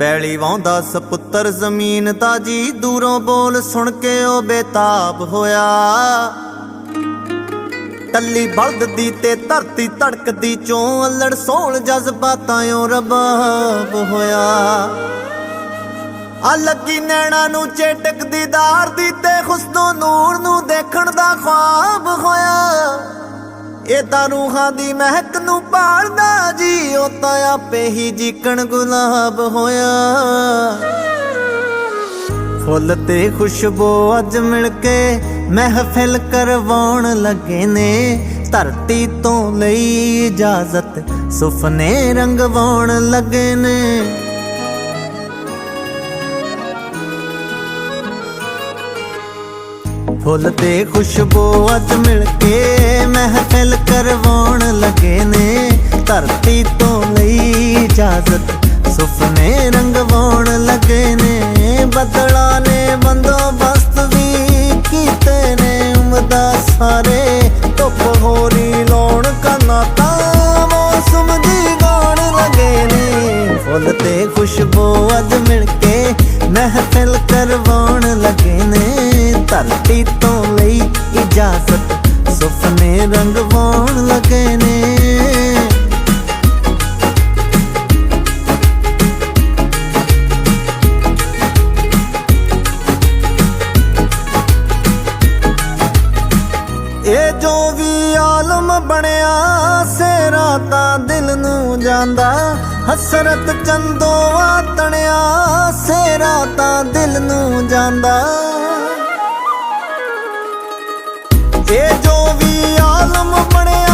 ਪੈਲੀ ਵਾਉਂਦਾ ਸਪੁੱਤਰ ਜ਼ਮੀਨ ਦਾ ਜੀ ਦੂਰੋਂ ਬੋਲ ਸੁਣ ਕੇ ਉਹ ਬੇਤਾਬ ਹੋਇਆ। ਟੱਲੀ ਬਲਦ ਦੀ ਤੇ ਧਰਤੀ ਧੜਕਦੀ, ਚੋਂ ਅਲੜ ਸੋਲ ਜਜ਼ਬਾਤਾਂ ਓ ਰਬਾਬ ਹੋਇਆ। ਆ ਲੱਗੀ ਨੈਣਾ ਨੂੰ ਚੇਟਕ ਦੀਦਾਰ ਦੀ ਤੇ ਖੁਸਨੋ ਨੂਰ ਨੂੰ ਦੇਖਣ ਦਾ ਖੁਆਬ ਹੋਇਆ। ਇਹ ਰੂਹਾਂ ਦੀ ਮਹਿਕ ਨੂੰ ਭਾਲਦਾ ਜੀ, ਉਹ ਤਾਂ ਆਪੇ ਹੀ ਜੀਕਣ ਗੁਲਾਬ ਹੋਇਆ। ਫੁੱਲ ਤੇ ਖੁਸ਼ਬੂ ਅੱਜ ਮਿਲ ਕੇ ਮਹਿਫਿਲ ਕਰਵਾਉਣ ਲੱਗੇ ਨੇ। ਧਰਤੀ ਤੋਂ ਲਈ ਇਜਾਜ਼ਤ ਸੁਪਨੇ ਰੰਗਵਾਉਣ ਲੱਗੇ ਨੇ। ਫੁੱਲ ਤੇ ਖੁਸ਼ਬੂ ਅੱਜ ਮਿਲ ਕੇ ਮਹਿਫਿਲ ਕਰਵਾਉਣ ਲੱਗੇ ਨੇ। ਧਰਤੀ ਤੋਂ ਲਈ ਇਜਾਜ਼ਤ ਸੁਪਨੇ ਰੰਗਵਾਉਣ ਲੱਗੇ ਨੇ। ਬੱਦਲਾਂ ਨੇ ਬੰਦੋਬਸਤ ਵੀ ਕੀਤੇ ਨੇ। ਉਮਦਾ ਸਾਰੇ ਧੁੱਪ ਹੋਰੀ ਲਾਉਣ ਕੰਨਾ ਤਾਂ ਮੌਸਮ ਦੀ ਗਾਉਣ ਲੱਗੇ ਨੇ। ਫੁੱਲ ਤੇ ਖੁਸ਼ਬੂ ਅੱਜ ਮਿਲ ਕੇ ਮਹਿਫਿਲ ਧਰਤੀ ਤੋਂ ਲਈ ਇਜਾਜ਼ਤ। ਸੁਪਨੇ ਰੰਗਵਾਉਣ ਲੱਗੇ ਨੇ। ਇਹ ਜੋ ਵੀ ਆਲਮ ਬਣਿਆ ਸੇਰਾ ਤਾਂ ਦਿਲ ਨੂੰ ਜਾਂਦਾ। ਹਸਰਤ ਚੰਦੋ ਤਣਿਆ ਸੇਰਾ ਤਾਂ ਦਿਲ ਨੂੰ ਜਾਂਦਾ। ਇਹ ਜੋ ਵੀ ਆਲਮ ਬਣਿਆ